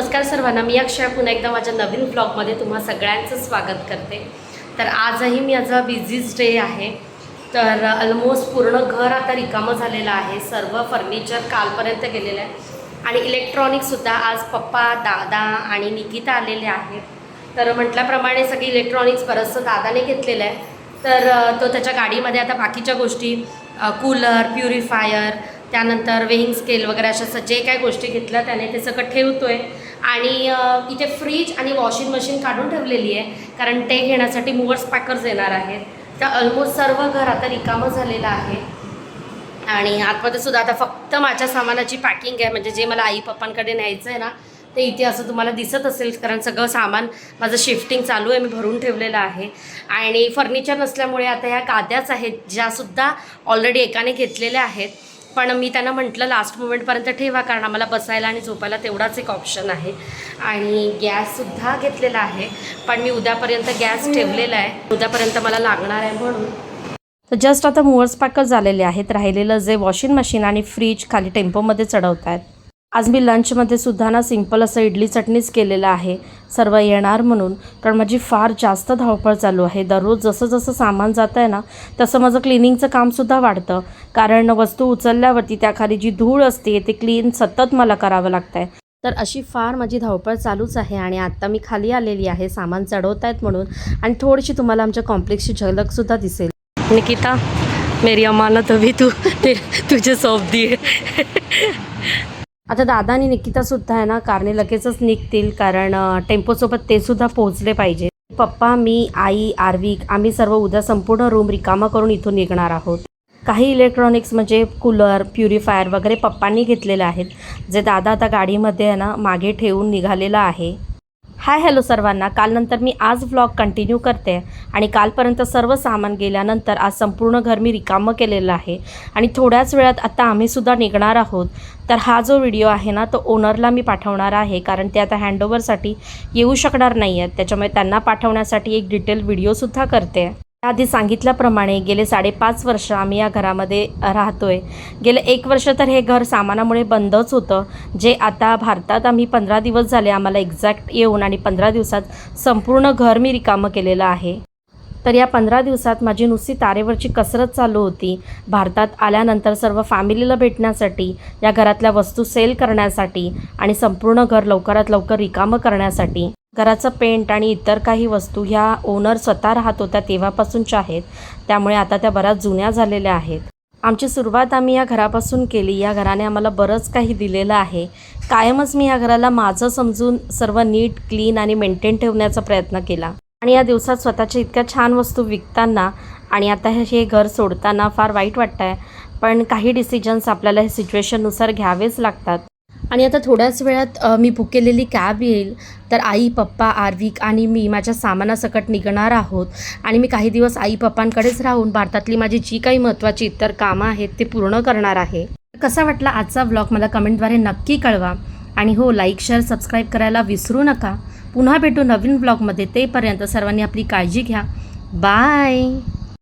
नमस्कार सर्वांना. मी अक्षय पुन्हा एकदा माझ्या नवीन ब्लॉगमध्ये तुम्हा सगळ्यांचं स्वागत करते. तर आजही मी माझा बिझीच डे आहे. तर ऑलमोस्ट पूर्ण घर आता रिकामं झालेलं आहे. सर्व फर्निचर कालपर्यंत गेलेलं आहे. आणि इलेक्ट्रॉनिकसुद्धा आज पप्पा दादा आणि निकिता आलेले आहेत. तर म्हटल्याप्रमाणे सगळी इलेक्ट्रॉनिक्स बरंचसं दादाने घेतलेलं आहे. तर तो त्याच्या गाडीमध्ये आता बाकीच्या गोष्टी कूलर प्युरिफायर त्यानंतर वेहिंग स्केल वगैरे अशा जे काय गोष्टी घेतल्या त्याने ते सगळं ठेवतो आहे आणि इथे फ्रीज आणि वॉशिंग मशीन काढून ठेवलेली आहे कारण ते घेण्यासाठी मुवर्स पॅकर्स येणार आहेत. तर ऑलमोस्ट सर्व घर आता रिकामं झालेलं आहे. आणि आतमध्ये सुद्धा आता फक्त माझ्या सामानाची पॅकिंग आहे म्हणजे जे मला आई पप्पांकडे न्यायचं आहे ना ते इथे असं तुम्हाला दिसत असेल कारण सगळं सामान माझं शिफ्टिंग चालू आहे मी भरून ठेवलेलं आहे. आणि फर्निचर नसल्यामुळे आता ह्या गाद्याच आहेत ज्यासुद्धा ऑलरेडी एकाने घेतलेल्या आहेत. पण मी त्यांना म्हटलं लास्ट मोमेंटपर्यंत ठेवा कारण आम्हाला बसायला आणि झोपायला तेवढाच एक ऑप्शन आहे. आणि गॅससुद्धा घेतलेला आहे पण मी उद्यापर्यंत गॅस ठेवलेला आहे. उद्यापर्यंत मला लागणार आहे म्हणून. तर जस्ट आता मुवर्स पॅकच झालेले आहेत. राहिलेलं जे वॉशिंग मशीन आणि फ्रीज खाली टेम्पोमध्ये चढवत आहेत आज मी लंचमध्ये सुद्धा ना सिंपल असं इडली चटणीच केलेलं आहे. सर्व येणार म्हणून. कारण माझी फार जास्त धावपळ चालू आहे. दररोज जसं जसं सामान जातं आहे ना तसं माझं क्लिनिंगचं कामसुद्धा वाढतं. कारण वस्तू उचलल्यावरती त्याखाली जी धूळ असते ते क्लीन सतत मला करावं लागतं आहे तर अशी फार माझी धावपळ चालूच आहे आणि आत्ता मी खाली आलेली आहे. सामान चढवत आहेत म्हणून. आणि थोडीशी तुम्हाला आमच्या कॉम्प्लेक्सची झलकसुद्धा दिसेल. निकिता मेरी अमानत हवी तू ते तुझे सौंप दिए. आता दादा आणि निकितासुद्धा आहे ना कारने लगेचच निघतील कारण टेम्पोसोबत ते सुद्धा पोहोचले पाहिजे. पप्पा मी आई आर्विक आम्ही सर्व उद्या संपूर्ण रूम रिकामा करून इथून निघणार आहोत. काही इलेक्ट्रॉनिक्स म्हणजे कूलर प्युरिफायर वगैरे पप्पांनी घेतलेले आहेत. जे दादा आता गाडीमध्ये आहे ना मागे ठेवून निघालेला आहे. हाय हॅलो सर्वांना. कालनंतर मी आज व्लॉग कंटिन्यू करते आणि कालपर्यंत सर्व सामान गेल्यानंतर आज संपूर्ण घर मी रिकामं केलेलं आहे आणि थोड्याच वेळात आता आम्हीसुद्धा निघणार आहोत. तर हा जो व्हिडिओ आहे ना तो ओनरला मी पाठवणार आहे कारण ते आता हँडओव्हरसाठी येऊ शकणार नाही आहेत त्याच्यामुळे त्यांना पाठवण्यासाठी एक डिटेल व्हिडिओसुद्धा करते. आधी सांगितल्याप्रमाणे गेले साडेपाच वर्ष आम्ही या घरामध्ये राहतोय. गेले एक वर्ष तर हे घर सामानामुळे बंदच होतं. जे आता भारतात आम्ही पंधरा दिवस झाले आम्हाला एक्झॅक्ट येऊन आणि पंधरा दिवसात संपूर्ण घर मी रिकामं केलेलं आहे. तर या पंधरा दिवसात माझी नुसती तारेवरची कसरत चालू होती. भारतात आल्यानंतर सर्व फॅमिलीला भेटण्यासाठी या घरातल्या वस्तू सेल करण्यासाठी आणि संपूर्ण घर लवकरात लवकर रिकामं करण्यासाठी. घराचं पेंट आणि इतर काही वस्तू ह्या ओनर स्वतः राहत होत्या तेव्हापासूनच्या आहेत. त्यामुळे आता त्या बऱ्याच जुन्या झालेल्या आहेत. आमची सुरुवात आम्ही या घरापासून केली. या घराने आम्हाला बरंच काही दिलेलं आहे. कायमच मी या घराला माझं समजून सर्व नीट क्लीन आणि मेंटेन ठेवण्याचा प्रयत्न केला. आणि या दिवसात स्वतःच्या इतक्या छान वस्तू विकताना आणि आता हे हे घर सोडताना फार वाईट वाटतं आहे पण काही डिसिजन्स आपल्याला हे सिच्युएशननुसार घ्यावेच लागतात. आणि आता थोड्याच वेळात मी बुक केलेली कॅब येईल. तर आई पप्पा आर्विक आणि मी माझ्या सामानासकट निघणार आहोत. आणि मी काही दिवस आई पप्पांकडेच राहून भारतातली माझी जी काही महत्त्वाची इतर कामं आहेत ते पूर्ण करणार आहे. कसा वाटला आजचा ब्लॉग मला कमेंटद्वारे नक्की कळवा. आणि हो लाईक शेअर सबस्क्राईब करायला विसरू नका. पुन्हा भेटू नवीन ब्लॉगमध्ये तेपर्यंत सर्वांनी आपली काळजी घ्या. बाय